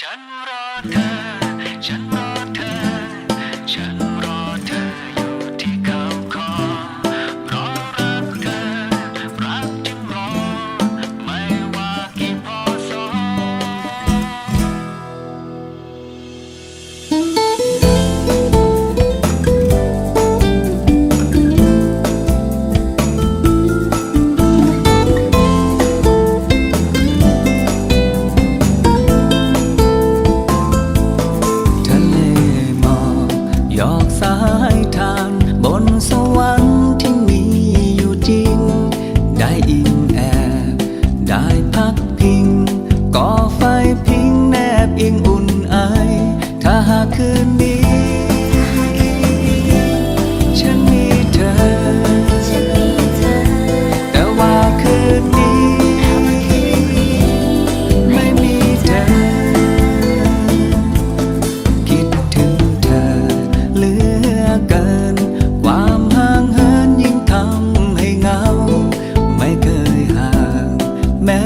ฉันรอเธอฉันรอ ทานบนสวรรค์ที่มีอยู่จริง ได้อิ่มแอบ ได้พักพิงก่อไฟ ความห่างเหินยิ่งทำให้เงา ไม่เคยห่างแม้